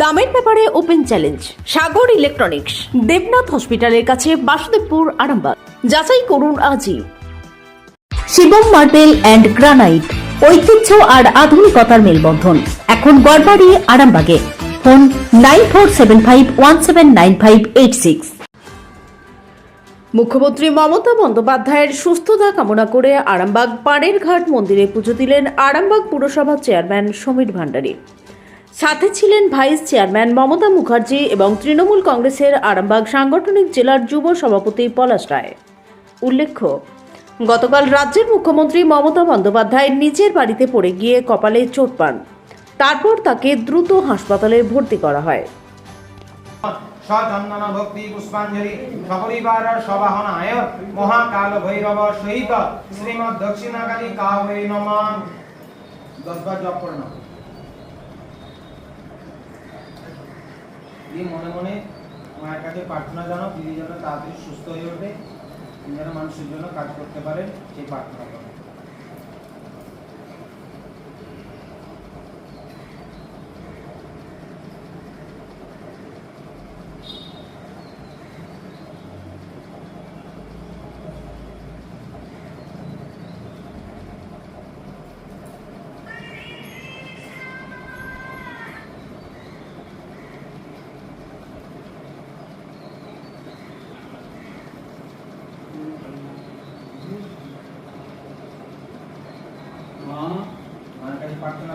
দামের ব্যাপারে open challenge, Sagar electronics, Debnath হসপিটালের কাছে বাসুদেবপুর, আরামবাগ। যাচাই করুন আজই। শিবম মার্বেল অ্যান্ড গ্রানাইট, ঐতিহ্য আর আধুনিকতার মেলবন্ধন। এখন গড়বাড়ি, আরামবাগে। Phone nine four seven five one seven nine five eight six. মুখ্যমন্ত্রী মমতা বন্দ্যোপাধ্যায়ের সুস্থতা কামনা করে আরামবাগ পাড়ের ঘাট মন্দিরে পুজো দিলেন আরামবাগ পুরসভার চেয়ারম্যান সমীর ভান্ডারী। সাথে ছিলেন ভাইস চেয়ারম্যান মমতা মুখার্জি এবং তৃণমূল কংগ্রেসের আরামবাগ সাংগঠনিক জেলার যুব সভাপতি পলাশ রায়। উল্লেখ্য, গতকাল রাজ্যের মুখ্যমন্ত্রী মমতা বন্দ্যোপাধ্যায় নিজের বাড়িতে পড়ে গিয়ে কপালে চোট পান। তারপর তাকে দ্রুত হাসপাতালে ভর্তি করা হয়। ভক্তি পুষ্পাঞ্জলি সপরিবার মহাকাল ভৈরব সহিত দক্ষিণাকালী দশবার জপ করে দিদি মনে মনে মায়ের কাছে প্রার্থনা জানাও দিদি যেন তাড়াতাড়ি সুস্থ হয়ে ওঠে যেন মানুষের জন্য কাজ করতে পারেন, সেই প্রার্থনা করো মা মায়ের কাছে প্রার্থনা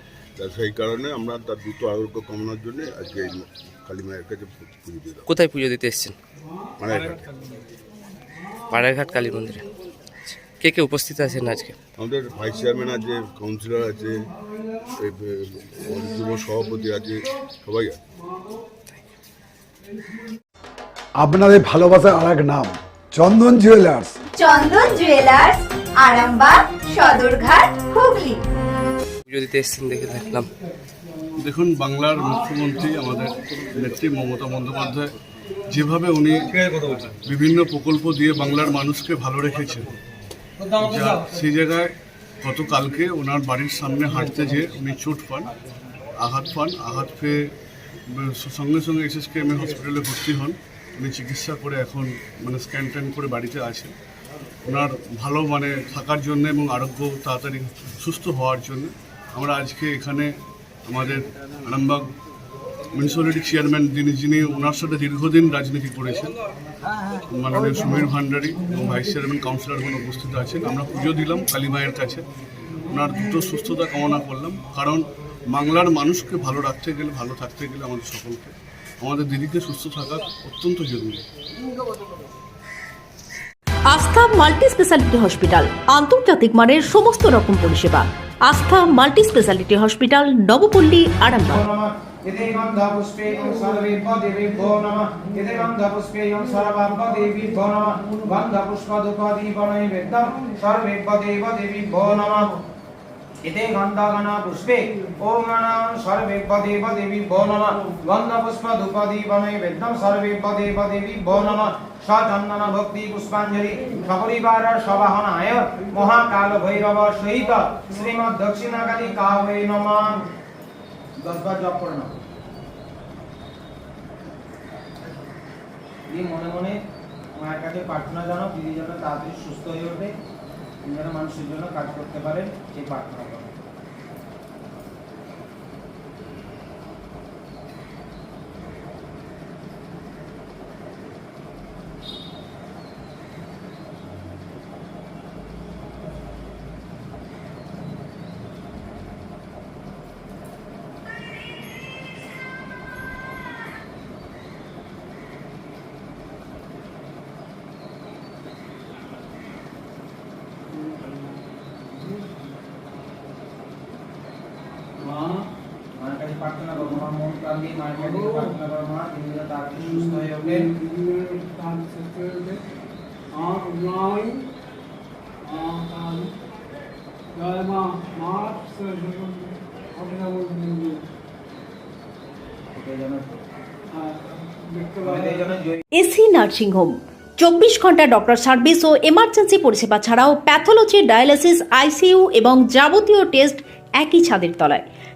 তা সেই কারণে আমরা তার দ্রুত আরোগ্য কামনার জন্য আজকে এই কালী মায়ের কাছে পুজো দিলাম কোথায় পুজো দিতে এসেছেন? মানে পাড়াঘাট কালী মন্দিরে। কে কে উপস্থিত আছেন আজকে? আমাদের ভাইস চেয়ারম্যান আছে কাউন্সিলর আছে যুব সভাপতি আছে সবাই আছে। আপনাদের ভালোবাসার আর এক নাম চন্দন জুয়েলার্স চন্দন জুয়েলার্স আরামবাগ সদরঘাট হুগলি। দিতে এসেছেন দেখে দেখলাম দেখুন, বাংলার মুখ্যমন্ত্রী আমাদের নেত্রী মমতা বন্দ্যোপাধ্যায়, যেভাবে উনি বিভিন্ন প্রকল্প দিয়ে বাংলার মানুষকে ভালো রেখেছেন সেই জায়গায় গতকালকে ওনার বাড়ির সামনে হাঁটতে যেয়ে উনি চোট পান, আঘাত পান, আঘাত পেয়ে সঙ্গে সঙ্গে এসএসকে এম হসপিটালে ভর্তি হন। উনি চিকিৎসা করে এখন মানে স্ক্যান ট্যান করে বাড়িতে আছেন। ওনার ভালো মানে থাকার জন্য এবং আরোগ্য তাড়াতাড়ি সুস্থ হওয়ার জন্য আমরা আজকে এখানে আমাদের আরামবাগ মিউনিসিপ্যালিটি চেয়ারম্যান যিনি যিনি ওনার সাথে দীর্ঘদিন রাজনীতি করেছেন, মাননীয় সমীর ভান্ডারী এবং ভাইস চেয়ারম্যান কাউন্সিলরগণ উপস্থিত আছেন। আমরা পুজো দিলাম কালী মায়ের কাছে। ওনার দ্রুত সুস্থতা কামনা করলাম, কারণ বাংলার মানুষকে ভালো রাখতে গেলে, ভালো থাকতে গেলে আমাদের সকলকে, আমাদের দিদিকে সুস্থ থাকা অত্যন্ত জরুরি। আস্থা মাল্টি স্পেশালিটি হসপিটাল, আন্তর্জাতিক মানের সমস্ত রকম পরিষেবা। Astha multi speciality hospital Nabapalli Arambagh यदि गन्धपुष्पेयं सर्वेभ्यो देवेभ्यो नमः यदि गन्धपुष्पेयं सर्वाभ्यो देवीभ्यो नमः गन्धपुष्पदुपदीपनैवेद्यं सर्वेभ्यो देवदेवीभ्यो नमः इति गन्धगणा पुष्पे ॐ गणां सर्वेभ्यो देवदेवीभ्यो नमः गन्धपुष्पधूपदीपनैवेद्यं सर्वेभ्यो देवदेवीभ्यो नमः সচন্দন ভক্তি পুষ্পাঞ্জলি সপরিবার সবাহনায় মহাকাল ভৈরব সহিত শ্রীমৎ দক্ষিণাকালী কাবে নমান দশবার জপ করে নাও দিদি মনে মনে মায়ের কাছে প্রার্থনা জানাও দিদি যেন তাড়াতাড়ি সুস্থ হয়ে ওঠে তিনি যেন মানুষের জন্য কাজ করতে পারেন এই প্রার্থনা করো মা মায়ের কাছে প্রার্থনা মন প্রাণ দিয়ে মায়ের কাছে প্রার্থনা তিনি যেন সুস্থ হয়ে এসি নার্সিংহোম চব্বিশ ঘণ্টা ডক্টর সার্ভিস ও এমার্জেন্সি পরিষেবা ছাড়াও প্যাথোলজি, ডায়ালিসিস, আইসিইউ এবং যাবতীয় টেস্ট একই ছাদের তলায়।